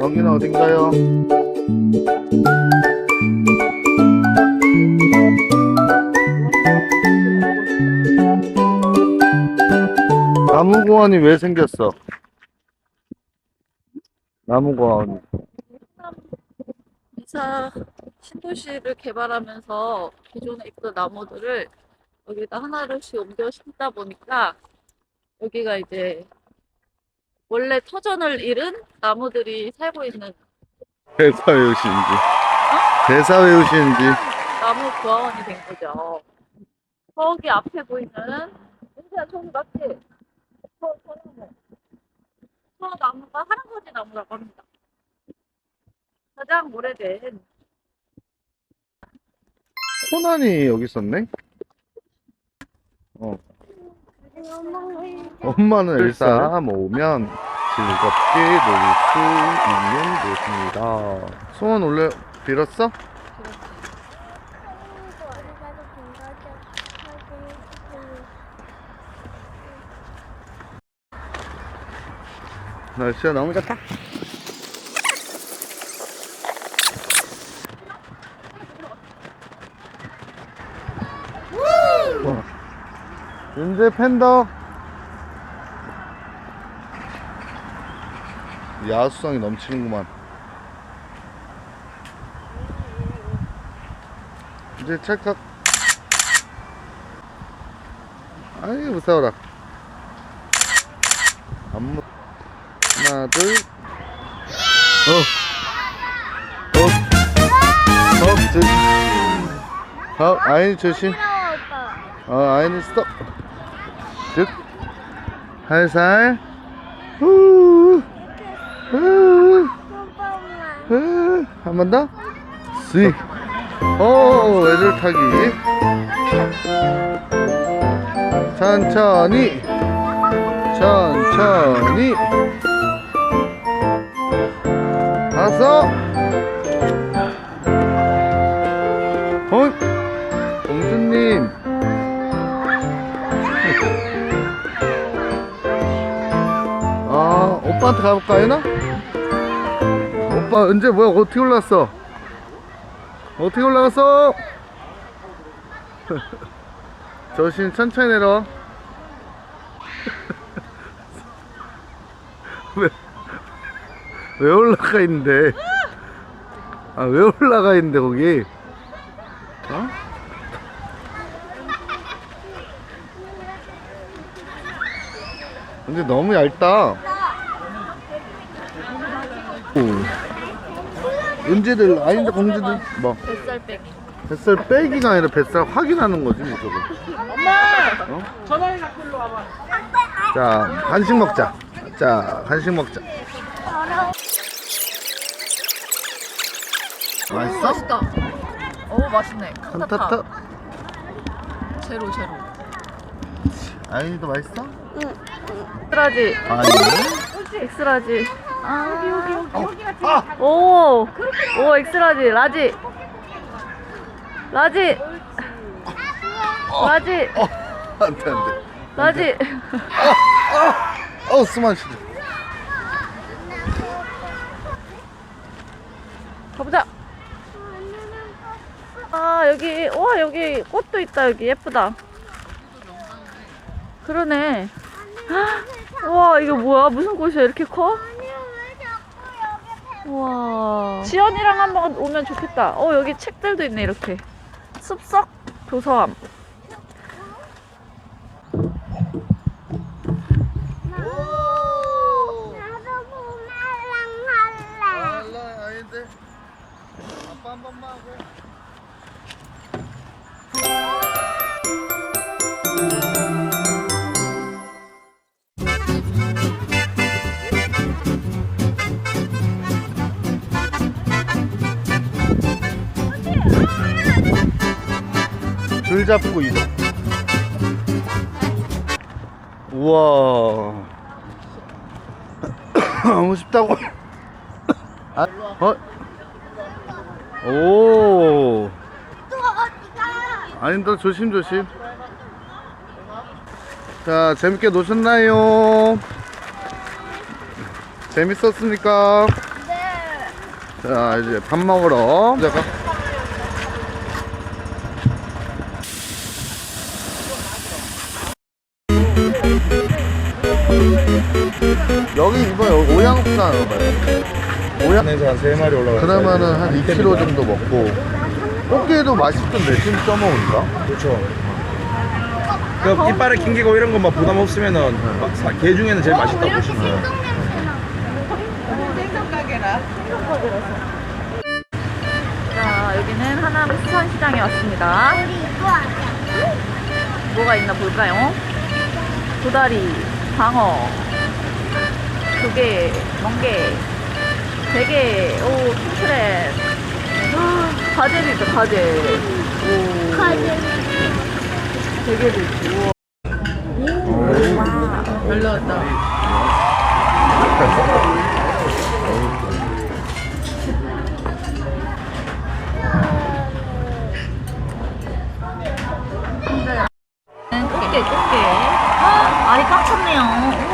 여기는 어딘가요? 나무공원이 왜 생겼어? 나무공원이 이사 신도시를 개발하면서 기존에 있던 나무들을 여기다 하나씩 옮겨 심다 보니까 여기가 이제 원래 터전을 잃은 나무들이 살고 있는 대사 외우시는지 대사 외우시는지 나무 고아원이 된 거죠. 저기 앞에 보이는 은지야 저기 맞지? 저, 저 나무. 저 나무가 할아버지 나무라고 합니다. 가장 오래된 코난이 여기 있었네? 어. 엄마는 엘사 모으면 즐겁게 놀 수 있는 곳입니다. 소원 원래 빌었어? 날씨가 너무 좋다. 와. 윤재 팬더. 야수성이 넘치는구만. 이제 찰칵. 아이, 무서워라. 안 무. 하나, 둘. 어. 어. 어, 조심. 어, 아이, 조심. 어, 아이는 스톱. 쓱. 살살. 후. 한 번 더. 스윙. 오, 외줄 타기. 천천히. 천천히. 다섯. 어? 공주님. 아, 오빠한테 가볼까, 얘나? 오빠, 언제, 뭐야, 어떻게 올라왔어? 어떻게 올라갔어? 조심, 천천히 내려. 왜, 왜 올라가 있는데? 아, 왜 올라가 있는데, 거기? 어? 근데 너무 얇다. 오. 은지들 아닌데 공주들 뭐 뱃살 빼기. 뱃살 빼기가 아니라 뱃살 확인하는 거지 뭐 저거. 엄마! 어? 전화기 갖고 일로 와봐. 자 간식 먹자. 자 간식 먹자. 맛있어? 맛있다. 오 맛있네. 칸타타. 제로 제로. 아이도 맛있어? 엑스라지. 아니. 엑스라지. 아 여기 여기 여기. 아! 오. 오 엑스라지. 라지. 라지. 라지. 어 안돼 안돼. 라지. 어 스만 씨. 가보자. 아 여기 와 여기 꽃도 있다 여기 예쁘다. 그러네. 와 이거 뭐야 무슨 꽃이야 이렇게 커? 와 지연이랑 한번 오면 좋겠다. 어 여기 책들도 있네 이렇게. 숲속 도서함. 줄 잡고 이동. 우와. 너무 쉽다고. 아, 어? 오. 아닌데 조심 조심. 자 재밌게 노셨나요? 재밌었습니까? 네. 자 이제 밥 먹으러 잠깐 여기 이번 여기 오양산 와봐요 오양 에서 한세 마리 올라가. 그러면은 한 2kg 정도 먹고 꽃게도 맛있던데 찜 쪄먹으니까 그렇죠. 그 이빨에 긴 게고 이런 거막 부담 없으면은 막 사- 게 중에는 제일 맛있다고 이렇게 보시면 돼요. 생동 냄새 나. 생선 가게라. 자, 여기는 하남 수산시장에 왔습니다. 뭐가 있나 볼까요? 도다리, 방어, 조개, 멍게, 대게, 오, 킹크랩, 가재도 있다, 가재. 오, 가지. 대게도 있고. 오, 와. 잘 나왔다. 꽃게, 꽃게. 꽉 찼네요.